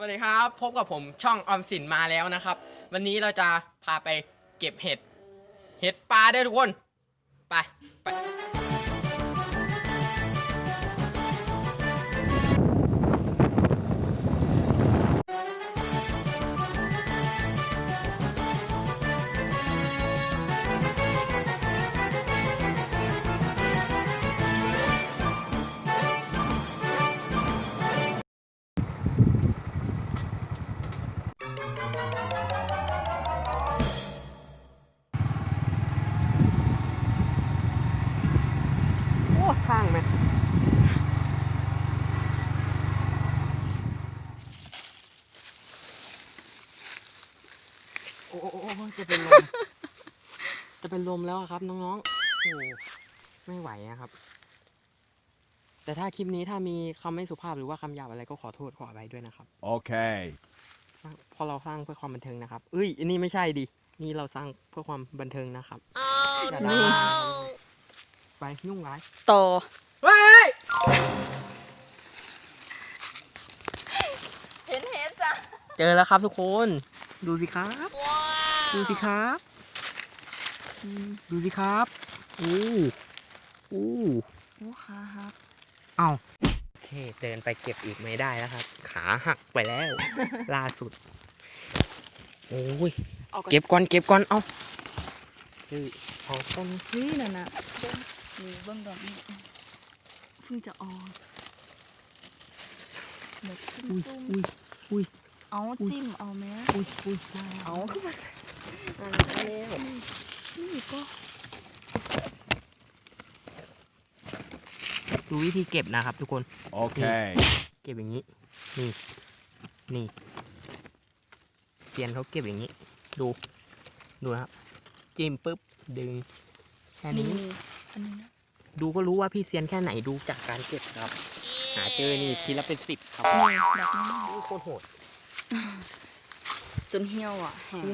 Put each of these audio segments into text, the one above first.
วัสดีครับ พบกับผมช่องออมสินมาแล้วนะครับ วันนี้เราจะพาไปเก็บเห็ด เห็ดปลาได้ทุกคน ไป ไป เป็นลมแล้วอะครับน้องๆโอ้ไม่ไหวอะครับ แต่ถ้าคลิปนี้ถ้ามีคำไม่สุภาพหรือว่าคำหยาบอะไรก็ขอโทษขออภัยด้วยนะครับ Okay. เพราะเราสร้างเพื่อความบันเทิงนะครับเอ้ยอันนี้ไม่ใช่ดิ นี่เราสร้างเพื่อความบันเทิงนะครับอย่าด่าไปยุ่งร้ายต่อเฮ้ยเห็นเห็นจ้ะเจอแล้วครับทุกคน ดูสิครับว้าดูสิครับอืม ดูสิครับอู้อู้โอ้ขาหักเอาโอเคเดินไปเก็บอีกไม่ได้แล้วครับ ขาหักไปแล้ว ล่าสุดโอ้ยเอากันเก็บก่อนเก็บก่อนเอาเฮ้ยเอาต้นเฮ้ยนั่นน่ะเบิ้งนี่เบิ้งดอกนี่เพิ่งจะออกแบบซุ่อุ้ยมอุ้ยอุ้ยๆเอาจิ้มเอาไหมอุ้ยอุ้ยได้เอาคือว่าได้แล้ว นี่ก็ดูวิธีเก็บนะครับทุกคน Okay. เก็บอย่างนี้ นี่ นี่เซียนเขาเก็บอย่างนี้ ดู ดูนะครับ จิ้มปุ๊บ ดึง แค่นี้ อันนี้นะ ดูก็รู้ว่าพี่เซียนแค่ไหนดูจากการเก็บครับ หาเจอนี่ทีละเป็นสิบครับนี่แบบนี้นี่โคตรโหด จนเหี่ยวอะแห้ง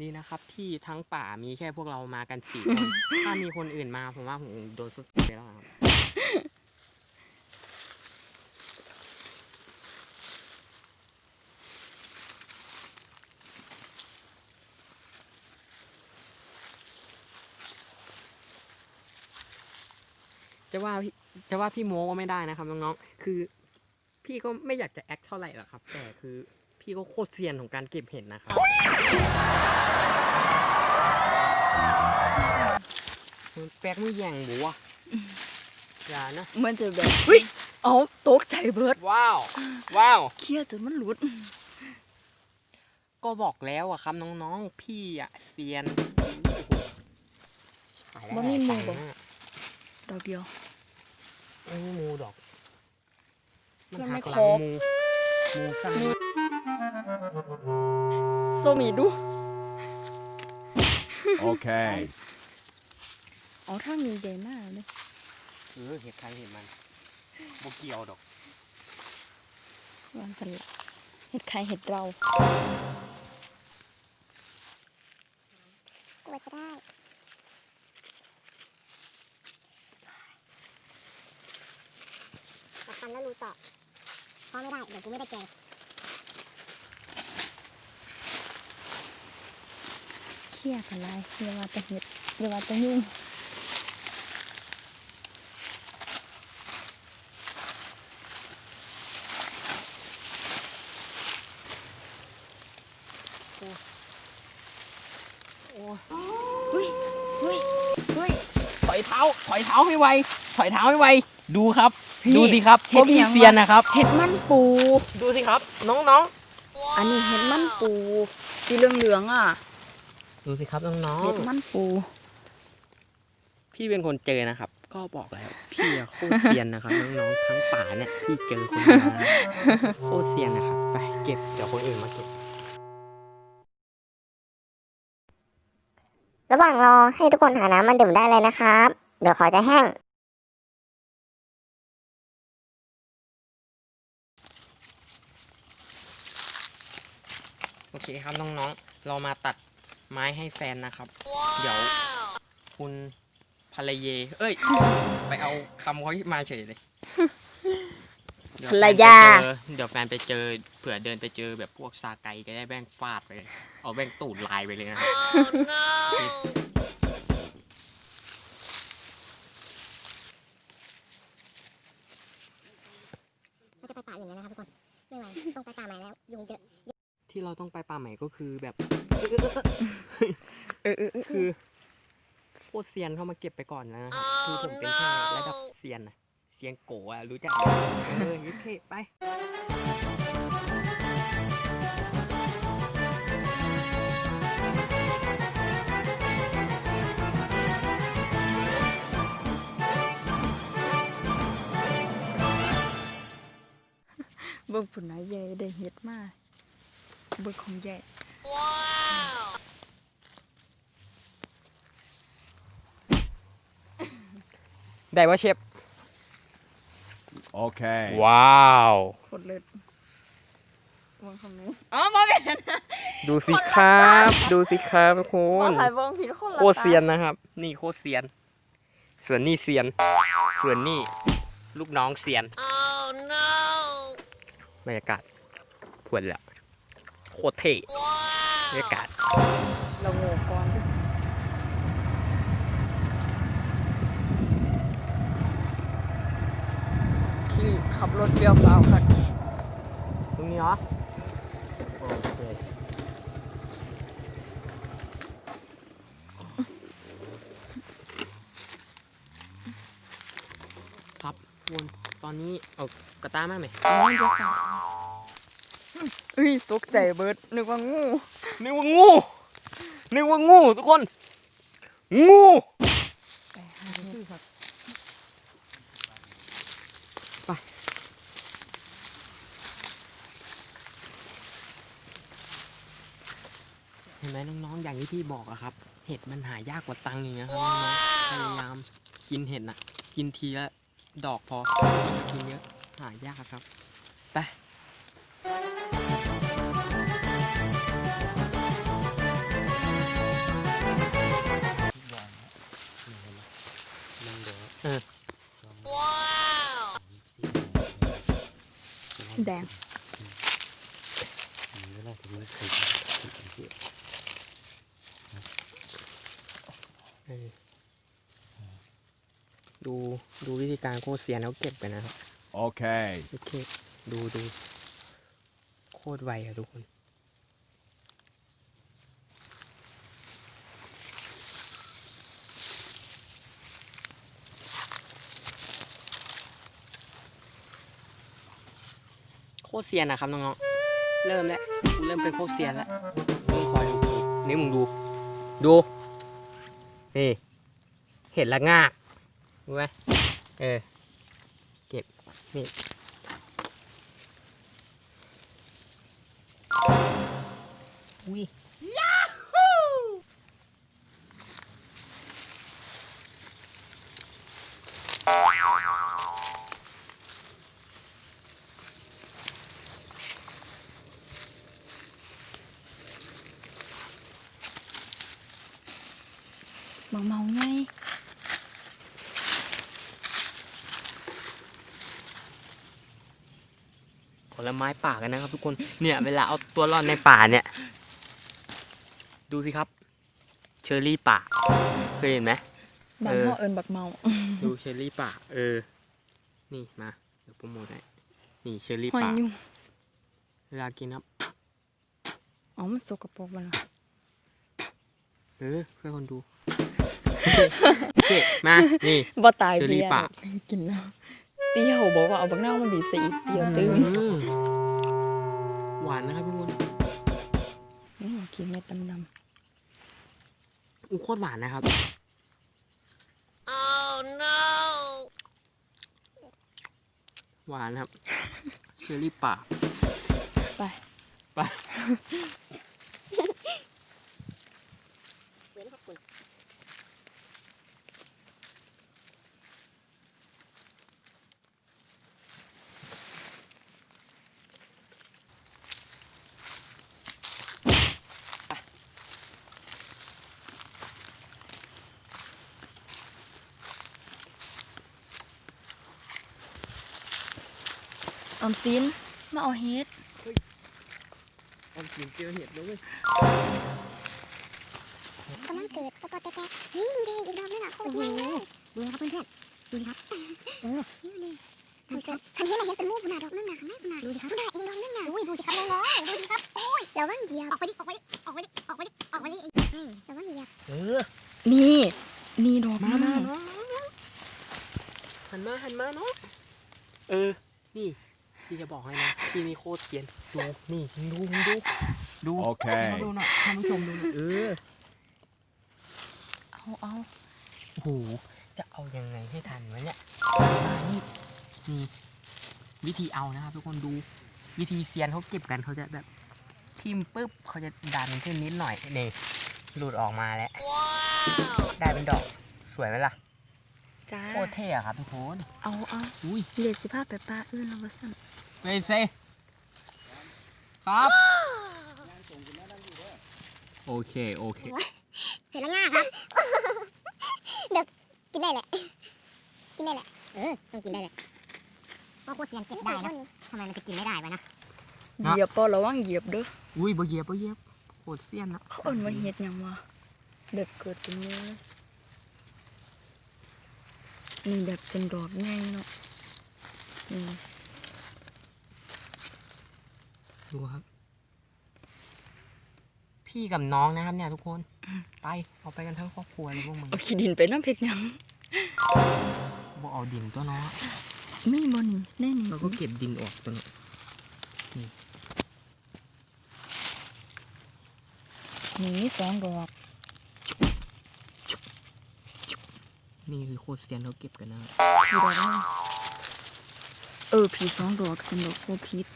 นี่นะครับ ที่ทั้งป่ามีแค่พวกเรามากันสี่คน ถ้ามีคนอื่นมาผมว่าผมโดนสุดไปแล้วครับจะว่าพี่จะว่าพี่โม้ก็ไม่ได้นะครับน้องๆ คือ พี่ก็ไม่อยากจะแอคเท่าไหร่หรอกครับ แต่คือ พี่ก็โคตรเซียนของการเก็บเห็ดนะครับมันแป๊กมือแย่งบัวอย่านะ มันจะแบบเฮ้ยเอาตกใจเบิดว้าว ว้าวเครียดจนมันหลุด ก็บอกแล้วอะครับน้องๆ พี่อะเซียนบ่มีมือบ่ดอกเดียวไม่มีมูดอก มันมันไม่หักหลัครงบมูมูสั้น นี่โซมีดู Okay. เอาทางนี้เดมากเลยเออเห็ดใครเห็ดมันบ่เกี่ยวดอกวันสลัดเห็ดใครเห็ดเรากว่าจะได้กัดฟันแล้วรู้ต่อเพราะไม่ได้ เดี๋ยวกูไม่ได้แกง เครียดอะไรเรียกว่าจะเห็ดเรียกว่าจะยุ่งโอ้เฮ้ยเฮ้ยเฮ้ยถอยเท้า ถอยเท้าให้ไว ถอยเท้าให้ไว ดูครับพี่ดูสิครับเห็พวดกพี่ยังวะเซียนนะครับ เห็ดมันปู ดูสิครับ น้องอันนี้เห็ดมันปู สีเหลืองเหลืองๆอะๆ ดูสิครับน้องเห็ดมันปูๆพี่เป็นคนเจอนะครับ ก็บอกแล้ว พี่อะโคตรเซียนนะครับน้องๆทั้งป่าเนี่ยพี่เจอคนเดียวนะโคตรเซียนนะครับไปเก็บเดี๋ยวคนอื่นมาเก็บ ระหว่างรอให้ทุกคนหาน้ำมาดื่มได้เลยนะครับ เดี๋ยวขอจะแห้ง โอเคครับน้องๆ เรามาตัด ไม้ให้แฟนนะครับ เดี๋ยว คุณภรรยาเอ้ย ไปเอาคำเขามาเฉยเลยเดี๋วภรรยาแฟนไปเจอเดี๋ยวแฟนไปเจอเผื่อเดินไปเจอแบบพวกซาไกจะได้แบ่งฟาดไปเลยเอาแบ่งตูดลายไปเลยนะครับเราจะไปป่าอย่างนี้นะครับทุกคน ไม่ไหว ต้องไปป่าใหม่แล้ว ยุงเยอะ ที่เราต้องไปป่าใหม่ก็คือแบบเออเออเออคือโคตรเซียนเข้ามาเก็บไปก่อนแล้วนะครับคือผมเป็นแค่ระดับเซียนนะเซียนโกะอะรู้จักไหมเออโอเคไปเบิ่งผุนนะแย่ได้เฮ็ดมาก เบิ่งของแย่ได้ว่าเชฟ Okay. ว้าว โคตรเลิศเบิ่งของนี้อ๋อมาเป็นดูสิครับ ดูสิครับทุกคมานถ่ายเบิ่งผิดคนละโคตรเซียนนะครับ นี่โคตรเซียน ส่วนนี่เซียน ส่วนนี่ลูกน้องเซียนบรรยากาศพวนแล้ว โคตรเท่บรรยากาศเราโง่ก่อนดิขี่ขับรถเปรี้ยวเปล่าค่ะตรงนี้เหรอโอเคครับวนตอนนี้เอากระต้ามากไหม เอ้ยตกใจเบิดนึกว่างู นึกว่างู นึกว่างูทุกคน งูไปหาเฮ็ดครับเห็นไหมน้องๆ อย่างที่พี่บอกอะครับ เห็ดมันหายากกว่าตังค์อย่างเงี้ยครับน้องๆพยายามกินเห็ดน่ะ กินทีละดอกพอ กินเยอะหายากครับ ไป เออดูดูวิธีการโคตรเซียนแล้วเก็บไปนะครับ Okay. โอเค ดูดูโคตรไวอะทุกคนโคตรเซียนนะครับน้องๆ เริ่มแล้วกูเริ่มเป็นโคตรเซียนแล้วมึงคอยดูกูนี่มึงดู ดู นี่ เห็นละงารู้ไหมเออ เก็บ นี่อุ้ย บางเมาไงผลไม้ป่ากันนะครับทุกคน เนี่ยเวลาเอาตัวรอดในป่าเนี่ย ดูสิครับ เชอร์รี่ป่า เคยเห็นไหมบางเออเฮาเอิ้นบักเมา ดูเชอร์รี่ป่า เออ นี่มาเดี๋ยวโปรโมทให้นี่เชอร์รี่หอยป่ายุ่งเวลากินครับอ๋อมันสกปรกมันล่ะเออเพื่อคนดู โอเคมา นี่บ่ตายเชอรี่เบียร์ป่ากินแล้วเปรี้ยวบอกว่าเอาบักเน่ามาบีบใส่อีกเปรี้ยวตื้มอืมหวานนะครับทุกคนนี่กินเม็ดดำอู้โคตรหวานนะครับหวานครับ เชอร์รี่ป่าๆไป ไป เหมือนครับคุณ อมสินมาเอาเฮ็ดออมสินเจอเห็ดแล้วเว้ยกำลังเกิดตะกอตะแกนี่ดีเลยอีกดอกนึงอะโคตรใหญ่เลยดูนะครับเพื่อนๆดูครับเออนี่เลยทำเกิดคันเห็นอะไรเห็นเป็นรูปขนาดดอกนั่นน่ะแม่ขนาดดูสิครับขนาดอีกดอกนั่นน่ะอุ้ยดูสิครับน้องๆดูสิครับโอ้ยระวังเหยียบออกไปดิออกไปดิออกไปดิออกไปดิออกไปดิอืมระวังเหยียบเออนี่นี่ดอกมามันมาน้องหันมาหันมาน้องเออนี่ พี่จะบอกให้นะพี่มีโคตรเกรียนดูนี่มึงดูมึงดูดูโอเคให้เขาดูหน่อยท่านผู้ชมดูหน่อยเออเอาเอาโอ้โหจะเอายังไงให้ทันวะเนี่ยนี่นี่วิธีเอานะครับทุกคนดูวิธีเซียนเขาเก็บกันเขาจะแบบทิมปุ๊บเขาจะดันขึ้นนิดหน่อยนี่หลุดออกมาแล้วได้เป็นดอกสวยไหมล่ะจ้าโคตรเท่อะครับทุกคน เอาเอาอุ้ยเลียสิพาไปปลาอื่นแล้วว่าสั่น ไปเซครับ โอเค โอเค เห็นแล้วง่าครับ เด็กกินได้แหละ กินได้แหละ เออ ต้องกินได้แหละเพราะโคตรเซียนเก็บได้นะทำไมมันจะกินไม่ได้วะนะนะ เหยียบปอระวังเหยียบเด้อ อุ้ยบ่เหยียบบ่เหยียบโคตรเซียนนะเขาเอิ้นว่าเฮ็ดหยังวะแบบเกิดเป็นมือนี่แบบจนดอกใหญ่เนาะนี่ ดูครับ พี่กับน้องนะครับเนี่ยทุกคน ไปเอาไปกันทั้งครอบครัวเลยพวกมึงเอาขี้ดินไปน้ำเพชรหยังบ่เอาดินตัวเน้องไม่บ่นี่แน่นี่เราก็เก็บดินออกตัวเนาะนี่มีสองดอกนี่คือโคตรเซียนเขาเก็บกันนะครับผีดอกนึงเออผีสองดอกสันดอกโคพิษ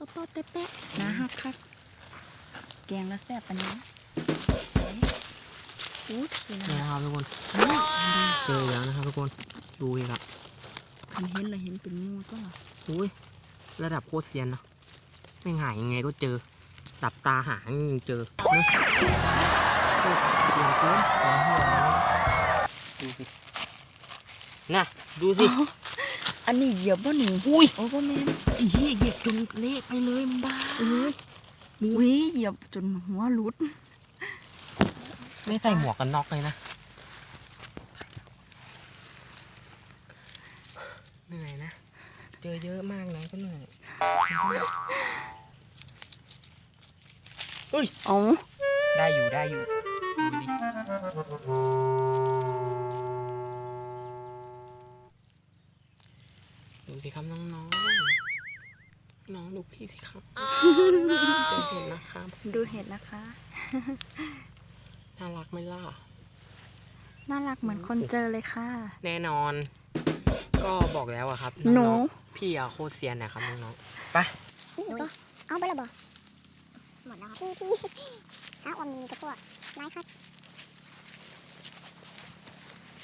ก็ปอแป๊ะๆนะฮักคักแกงแล้วแซ่บอันนี้อู้ทีนะนี่นะครับทุกคนเจอแล้วนะครับทุกคนดูอีกละคันเห็นเลยเห็นเป็นงูก็ล่ะอุ้ยระดับโคตรเซียนเนาะไม่หายยังไงก็เจอดับตาหายังเจอนะโคตรเซียนเกินของเหี้ยนะดูสิน่ะดูสิ อ้าวอันนี้เหยียบบ่หนีอุ้ยโอ้บ่แม่นไอ้เหี้ยเหยียบจนเละไปเลยมึงบ้าเอ้ยอุ้ยเหยียบจนหัวหลุด ไม่ใส่หมวกกันน็อกเลยนะ เหนื่อยนะ เจอเยอะมากนะก็เหนื่อยเอาได้อยู่ได้อยู่ดูดิ สิครับน้องน้องๆ น้องดูพี่สิครับเจอเห็นนะครับ ดูเห็ดนะคะ น่ารักไหมล่ะ น่ารักเหมือนคนเจอเลยค่ะ แน่นอน ก็บอกแล้วอะครับหนูองๆพี่อะโคตรเซียนนะครับน้องๆ ไปนี่ก็เอาไปและบ่หมดแล้วครับพี่พี่ข้าวอมมีกระพวกไม้ครับ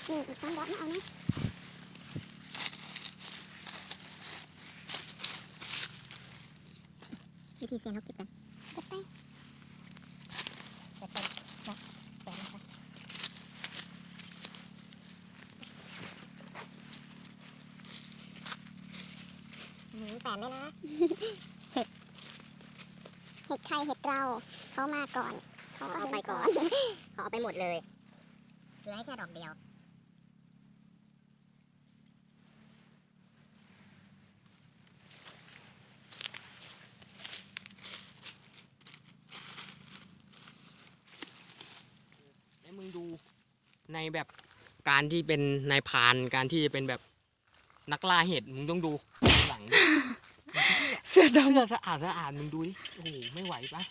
นี่อีกสองดอกมาเอานะ วิธีเซียนเขาเก็บกันกดไปเก็บไปเนาะแปะนะครับหืมแปะเลยนะ เห็ดใครเห็ดเราเขามาก่อน เขาเอาไปก่อน เขาเอาไปหมดเลย เหลือแค่ดอกเดียวมึงดูใน แบบการที่เป็นนายพรานการที่จะเป็นแบบนักล่าเห็ดมึงต้องดูหลังดิเสื้อดเสื้อสะอาดสะอาดมึงดูดิโอ้โหไม่ไหวปะ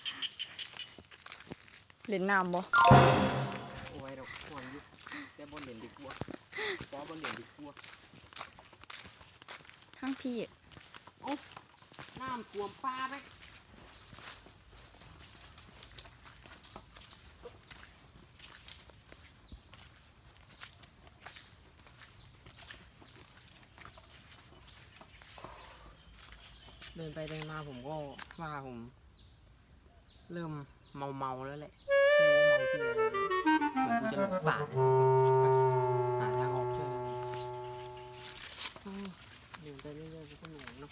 ำเล่นน้ำบ่โอ้ยดอกห่วงอยุแต่บนเหรียญดีกว่าปอบนเหรียญดีกว่าทั้งพี่น้ำท่วมปลาไป เดินไปเดินมาผมก็ว่าผม เริ่มเมาเมาแล้วแหละไม่รู้เมาที่อะไรเหมือนกูจะหลงป่าเนี่ยหาทางออกเจอเดินไปเรื่อยๆกูก็หลงเนาะ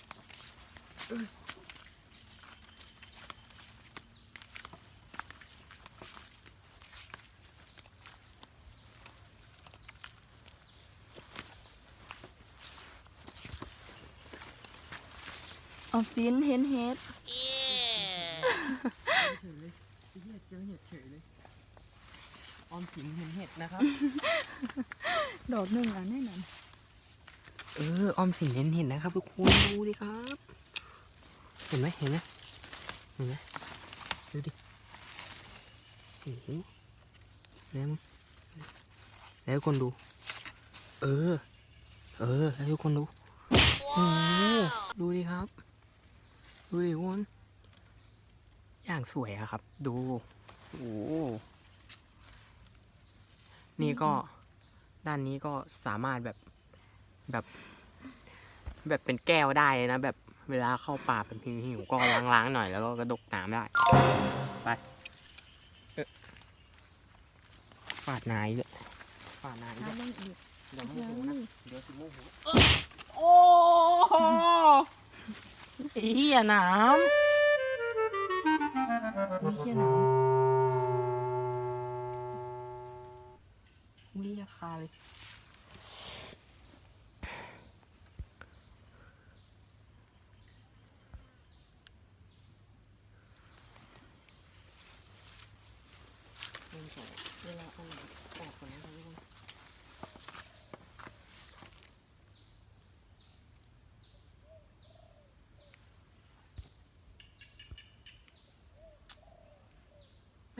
ออมสินเห็นเห็ดเฉยเลยไอ้เหี้ยเจอเห็ดเฉยเลยออมสินเห็นเห็ดนะครับ ดอกหนึ่งอะแน่นอนเออออมสินเห็นเห็นนะครับ ทุกคนดูดิครับ เห็นไหมเห็นไหมเห็นไหมดูดิโอ้โหแล้วมึงแล้วคนดู เออ เออ แล้วทุกคนดู โอ้ดูดิครับ ดูดิทุกคนอย่างสวยอะครับ ดูโอ้โหนี่ก็ด้านนี้ก็สามารถแบบแบบ แบบเป็นแก้วได้เลยนะ แบบเวลาเข้าป่าเป็นพิงหิวก็ล้างๆหน่อยแล้วก็กระดกน้ำได้ไปเอ๊ะฟาดนายเลยฟาดนายหาเลยเล่นอีกเดี๋ยวโมเดี๋ยวโหนะนี่เดี๋ยวสิโมโหโอ้โห ไอ้เหี้ยหนามไอ้เหี้ยหนามอุ้ยราคาเลย เล่นสองเวลาเอาหนังออกก่อนนะครับทุกคน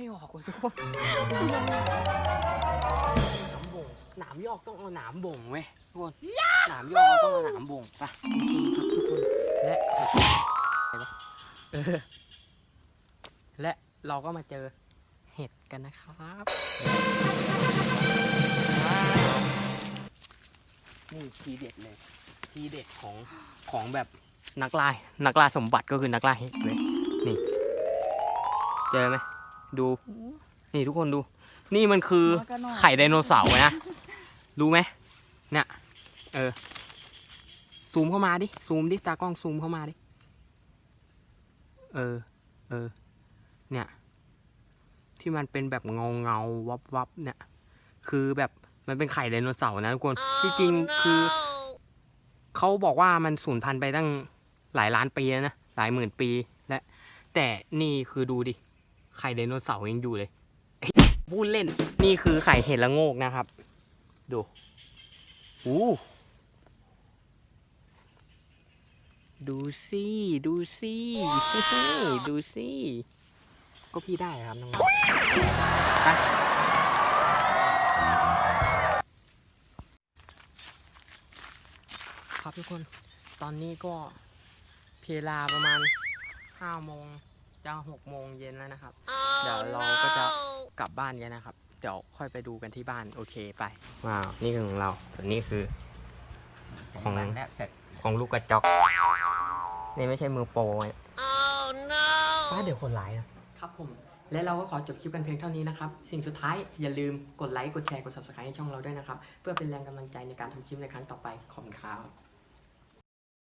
ไม่ออกว่ะทุกคนหนามบ่งหนามยอกต้องเอาหนามบ่งเว้ยทุกคนหนามยอกต้องเอาหนามบ่งไปโอเคครับทุกคนและไปปะเออและเราก็มาเจอเห็ดกันนะครับ นี่ทีเด็ดเลย ทีเด็ดของของแบบนักล่านักล่าสมบัติก็คือนักล่าเห็ดเลยนี่ เจอไหม ดูโอ้นี่ทุกคนดู นี่มันคือหัวกระหน่อไข่ไดโนเสาร์นะ รู้ไหมเนี่ยเออ ซูมเข้ามาดิ ซูมดิ ตากล้องซูมเข้ามาดิ เออ เออ เนี่ย ที่มันเป็นแบบเงาเงาวับวับเนี่ย คือแบบมันเป็นไข่ไดโนเสาร์นะทุกคน ที่จริงคือ เขาบอกว่ามันสูญพันธุ์ไปตั้งหลายล้านปีแล้วนะ หลายหมื่นปีและ แต่นี่คือดูดิ ไข่ไดโนเสาร์ยังอยู่เลยพูดเล่น นี่คือไข่เห็ดละโงกนะครับ ดูอู้ดูสิดูสิเฮ้ยดูสิก็พี่ได้ครับน้องๆไปครับทุกคน ตอนนี้ก็เพลาประมาณห้าโมง จะหกโมงเย็นแล้วนะครับ เดี๋ยวเราก็จะกลับบ้านกันนะครับ เดี๋ยวค่อยไปดูกันที่บ้านโอเคไป ว้าว นี่คือของเรา ส่วนนี้คือ ของแล้วเสร็จของลูกกระจอกนี่ไม่ใช่มือโปรไงป้าเดี๋ยวคนร้ายนะครับผม และเราก็ขอจบคลิปกันเพียงเท่านี้นะครับ สิ่งสุดท้ายอย่าลืมกดไลค์ กดแชร์ กด subscribe ให้ช่องเราด้วยนะครับ เพื่อเป็นแรงกำลังใจในการทำคลิปในครั้งต่อไป ขอบคุณครับ